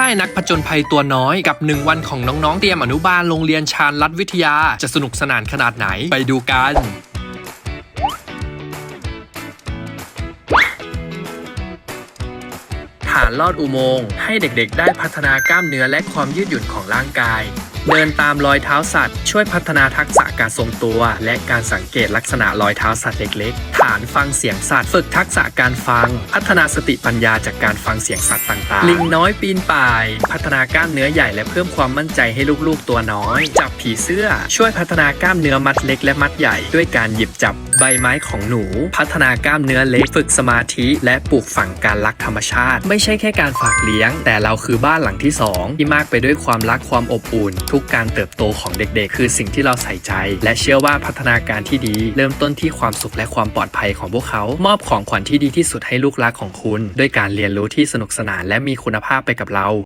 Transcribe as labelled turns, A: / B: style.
A: ค่ายนักผจญภัยตัวน้อยกับ 1 วันของน้องๆ เตรียมอนุบาลโรงเรียนชาญรัฐวิทยา จะสนุกสนานขนาดไหนไปดูกันฐานลอดอุโมงค์ให้เด็กๆ ได้พัฒนากล้ามเนื้อและความยืดหยุ่นของร่างกาย เดินตามรอยเท้าสัตว์ ช่วยพัฒนาทักษะการทรงตัว และการสังเกตลักษณะรอยเท้าสัตว์เล็กๆ ฐานฟังเสียงสัตว์ ฝึกทักษะการฟัง พัฒนาสติปัญญาจากการฟังเสียงสัตว์ต่างๆ ลิงน้อยปีนป่าย พัฒนากล้ามเนื้อใหญ่และเพิ่มความมั่นใจให้ลูกๆตัวน้อย จับผีเสื้อ ช่วยพัฒนากล้ามเนื้อมัดเล็กและมัดใหญ่ ด้วยการหยิบจับใบไม้ของหนู พัฒนากล้ามเนื้อเล็กฝึกสมาธิ และปลูกฝังการรักธรรมชาติ ไม่ใช่แค่การฝากเลี้ยง แต่เราคือบ้านหลังที่สองที่มากไปด้วยความรักความอบอุ่นทุกการเติบโตของเด็กๆ คือสิ่งที่เราใส่ใจ และเชื่อว่าพัฒนาการที่ดี เริ่มต้นที่ความสุขและความปลอดภัยของพวกเขา มอบของขวัญที่ดีที่สุดให้ลูกรักของคุณ ด้วยการเรียนรู้ที่สนุกสนานและมีคุณภาพไปกับเรา